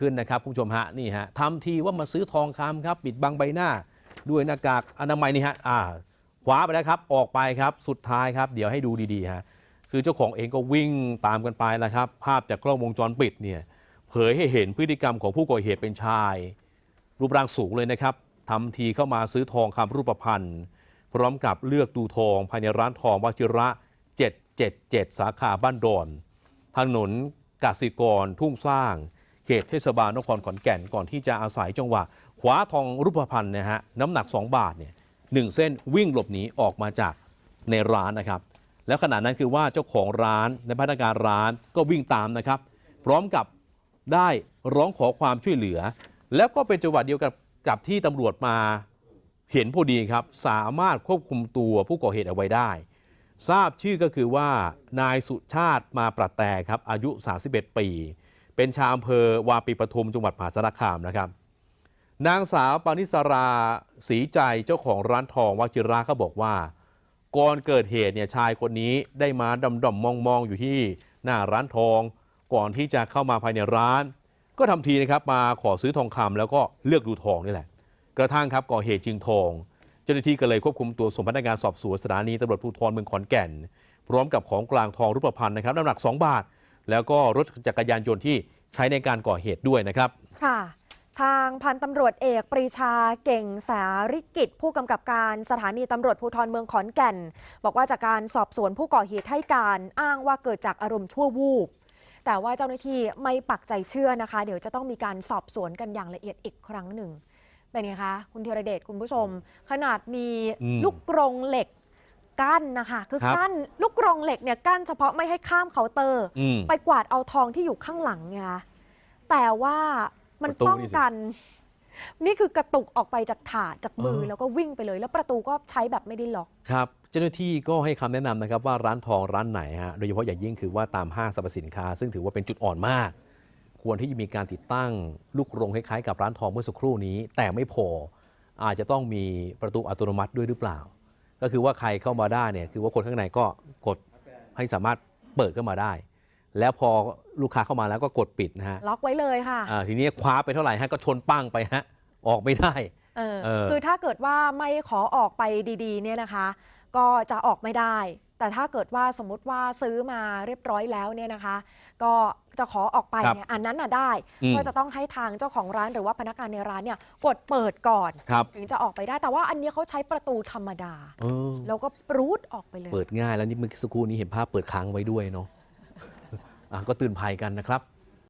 ขึ้นนะครับคุณผู้ชมฮะนี่ฮะทำทีว่ามาซื้อทองคำครับปิดบังใบหน้า ด้วยหน้ากากอนามัยนี่ฮะอ่าคว้าไปแล้วครับออกไปครับสุดท้ายครับ เดี๋ยวให้ดูดีๆฮะคือเจ้าของเองก็วิ่งตามกันไปแล้วครับ ภาพจากกล้องวงจรปิดเนี่ยเผยให้เห็นพฤติกรรมของผู้ก่อเหตุเป็นชาย รูปร่างสูงเลยนะครับทำทีเข้ามาซื้อทองคำรูปพรรณพร้อมกับเลือกดูทองภายในร้านทองวชิระ 777 สาขาบ้านดอนถนนกสิกรทุ่งสร้าง ขตเทศบาลนครขอนแก่นก่อนที่จะอาศัยจังหวะคว้าทองรูปพรรณนะฮะน้ำหนัก 2 บาทเนี่ยหนึ่งเส้นวิ่งหลบหนีออกมาจากในร้านนะครับ แล้วขณะนั้นคือว่าเจ้าของร้านในพนักงานร้านก็วิ่งตามนะครับ พร้อมกับได้ร้องขอความช่วยเหลือ แล้วก็เป็นจังหวะเดียวกับกับที่ตำรวจมาเห็นพอดีครับ สามารถควบคุมตัวผู้ก่อเหตุเอาไว้ได้ ทราบชื่อก็คือว่านายสุชาติมาประแตครับอายุ 31 ปี เป็นชาวอำเภอวาปีปทุมจังหวัดมหาสารคามนะครับ นางสาวปานิสราศรีใจเจ้าของร้านทองวชิระเขาบอกว่า ก่อนเกิดเหตุเนี่ยชายคนนี้ได้มาดำดมมองมองๆอยู่ที่หน้าร้านทอง ก่อนที่จะเข้ามาภายในร้าน ก็ทำทีนะครับมาขอซื้อทองคำแล้วก็เลือกดูทองนี่แหละ กระทั่งครับก่อเหตุจริงทองเจ้าหน้าที่ก็เลยควบคุมตัวส่งพนักงานสอบสวนสถานีตำรวจภูธรเมืองขอนแก่น พร้อมกับของกลางทองรูปพรรณนะครับน้ำหนัก 2 บาท แล้วก็รถจักรยานยนต์ที่ใช้ในการก่อเหตุด้วยนะครับ ค่ะ ทางพันตำรวจเอกปรีชาเก่งสาริกิจ ผู้กำกับการสถานีตำรวจภูธรเมืองขอนแก่น บอกว่าจากการสอบสวนผู้ก่อเหตุให้การอ้างว่าเกิดจากอารมณ์ชั่ววูบ แต่ว่าเจ้าหน้าที่ไม่ปักใจเชื่อนะคะ เดี๋ยวจะต้องมีการสอบสวนกันอย่างละเอียดอีกครั้งหนึ่งเป็นไงคะ คุณธีรเดชคุณผู้ชม ขนาดมีอืม ลูกกรงเหล็ก กั้นนะคะคือครับ กั้นลูกกรงเหล็กเนี่ยกั้นเฉพาะไม่ให้ข้ามเคาน์เตอร์ อืม ไปกวาดเอาทองที่อยู่ข้างหลังไงคะแต่ว่ามันประตูป้องนี่สิกัน นี่คือกระตุกออกไปจากถาดจากมือเออ แล้วก็วิ่งไปเลย แล้วประตูก็ใช้แบบไม่ได้ล็อก ครับ เจ้าหน้าที่ก็ให้คำแนะนำนะครับว่าร้านทองร้านไหนฮะ โดยเฉพาะอย่างยิ่งคือว่าตามห้างสรรพสินค้า ซึ่งถือว่าเป็นจุดอ่อนมาก ควรที่จะมีการติดตั้งลูกกรงคล้ายๆกับร้านทองเมื่อสักครู่นี้ แต่ไม่พออาจจะต้องมีประตูอัตโนมัติด้วยหรือเปล่า ก็คือว่าใครเข้ามาได้เนี่ยคือว่าคนข้างในก็กดให้สามารถเปิดเข้ามาได้ แล้วพอลูกค้าเข้ามาแล้วก็กดปิดนะฮะล็อกไว้เลยค่ะอ่าทีนี้คว้าไปเท่าไหร่ฮะก็ชนปั้งไปฮะออกไม่ได้เออเออคือถ้าเกิดว่าไม่ขอออกไปดีๆเนี่ยนะคะ ก็จะออกไม่ได้ แต่ถ้าเกิดว่าสมมติว่าซื้อมาเรียบร้อยแล้วเนี่ยนะคะ ก็จะขอออกไปครับเนี่ยอันนั้นน่ะได้อืมก็จะต้องให้ทางเจ้าของร้านหรือว่าพนักงานในร้านเนี่ยกดเปิดก่อนครับถึงจะออกไปได้ แต่ว่าอันนี้เขาใช้ประตูธรรมดาเออแล้วก็ปรูดออกไปเลย เปิดง่ายแล้วนี่เมื่อสักครู่นี้เห็นภาพเปิดค้างไว้ด้วยเนาะอะก็เตื่นภัยกันนะครับ